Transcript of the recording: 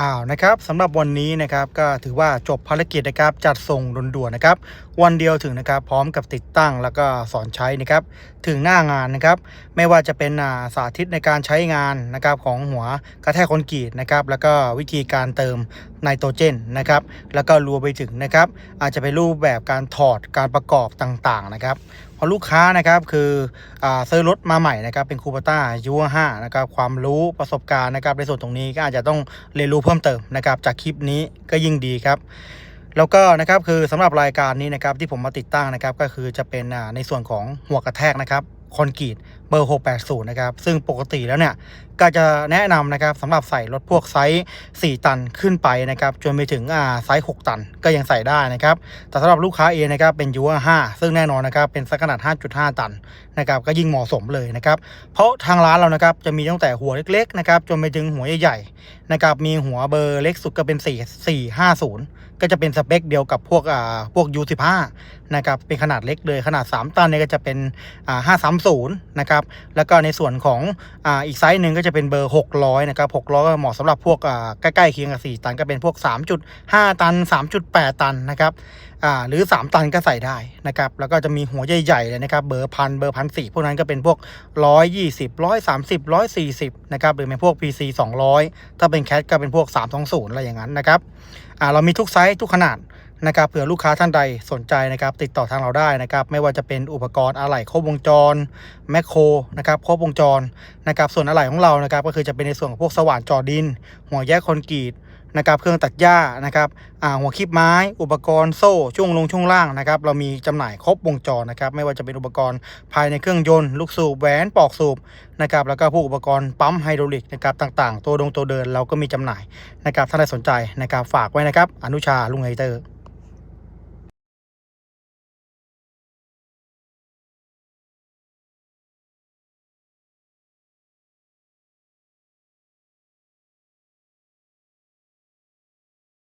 อ้าวนะครับสำหรับวันนี้นะครับก็ถือว่าจบภารกิจนะครับจัดส่งด่วนๆนะครับ วันเดียวถึงนะครับ พร้อมกับติดตั้งแล้วก็สอนใช้นะครับ ถึงหน้างานนะครับ ไม่ว่าจะเป็นาสาธิตในการใช้งานนะครับของหัวกระแทกคอนกรีตนะครับ แล้วก็วิธีการเติม ไนโตรเจนนะครับ แล้วก็รวมไปถึงนะครับ อาจจะเป็นรูปแบบการถอดการประกอบต่างๆนะครับพราะลูกค้านะครับคืออาซื้อรถมาใหม่นะครับเป็นคูปต้ายูห้านะครับความรู้ประสบการณ์นะครับในส่วนตรงนี้ก็อาจจะต้องเรียนรู้เพิ่มเติมนะครับ จากคลิปนี้ก็ยิ่งดีครับแล้วก็นะครับคือสำหรับรายการนี้นะครับที่ผมมาติดตั้งนะครับก็คือจะเป็นในส่วนของหัวกระแทกนะครับคอนกรีต อร์ 680 นะครับ ซึ่งปกติแล้วเนี่ยก็จะแนะนำนะครับสำหรับใส่รถพวกไซส์ 4 ตันขึ้นไปนะครับจนไปถึงอ่าไซส์ 6 ตันก็ยังใส่ได้นะครับแต่สำหรับลูกค้าเองนะครับเป็นยู5ซึ่งแน่นอนนะครับเป็นสักขนาด 5.5 ตันนะครับก็ยิ่งเหมาะสมเลยนะครับเพราะทางร้านเรานะครับจะมีตั้งแต่หัวเล็กๆนะครับจนไปถึงหัวใหญ่ๆนะครับมีหัวเบอร์เล็กสุดก็เป็น 4 450 ก็จะเป็นสเปคเดียวกับพวกอ่าพวก U15 นะครับเป็นขนาดเล็กเลยขนาด 3 ตันเนี่ยก็จะเป็นอ่า530นะครับแล้วก็ในส่วนของอ่าอีกไซส์หนึ่งก็จะเป็นเบอร์ 600นะครับ600ก็เหมาะสำหรับพวกอ่าใกล้ๆเคียงกับ4ตันก็เป็นพวก 3.5 ตัน 3.8 ตันนะครับอ่าหรือ 3 ตันก็ใส่ได้นะครับแล้วก็จะมีหัวใหญ่ๆเลยนะครับเบอร์พันเบอร์พันสี่พวกนั้นก็เป็นพวก 120 130 140นะครับหรือเป็นพวก PC 200 ถ้าเป็นแคทก็เป็นพวก 320อะไรอย่างนั้นนะครับอ่าเรามีทุกไซส์ทุกขนาด นะครับเผื่อลูกค้าท่านใดสนใจนะครับติดต่อทางเราได้นะครับไม่ว่าจะเป็นอุปกรณ์อะไหล่ครบวงจรแมคโครนะครับครบวงจรนะครับส่วนอะไหล่ของเรานะครับก็คือจะเป็นในส่วนของพวกสว่านจอดิน หัวแยกคอนกรีตนะครับเครื่องตัดหญ้านะครับหัวคีบไม้ อุปกรณ์โซ่ ช่วงลงช่วงล่างนะครับเรามีจำหน่ายครบวงจรนะครับไม่ว่าจะเป็นอุปกรณ์ภายในเครื่องยนต์ ลูกสูบแหวนปอกสูบนะครับแล้วก็พวกอุปกรณ์ปั๊มไฮดรอลิกนะครับต่างๆ ตัวดงตัวเดินเราก็มีจำหน่ายนะครับถ้าใครสนใจนะครับฝากไว้นะครับอนุชาลุงไฮเตอร์